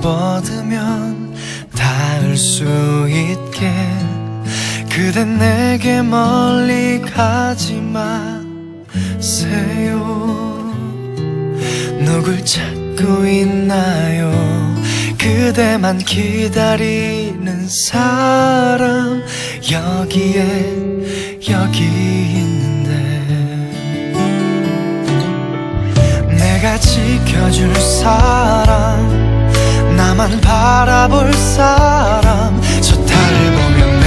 뻗으면 닿을 수 있게. 그대 내게 멀리 가지 마세요. 누굴 찾고 있나요? 그대만 기다리는 사람 여기에 여기 있는데. 내가 지켜줄 사람 나만 바라볼 사람. 저 달을 보면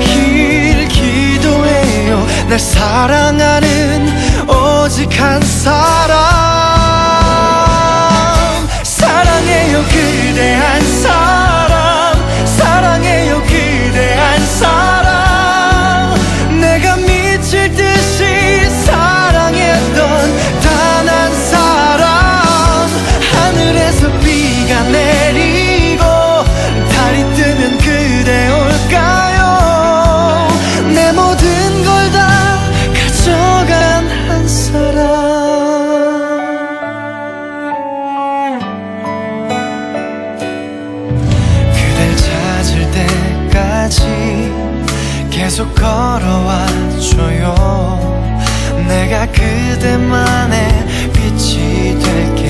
매일 기도해요. 날 사랑하는 오직 한 사람. 사랑해요 그대. 계속 걸어와줘요. 내가 그대만의 빛이 될게.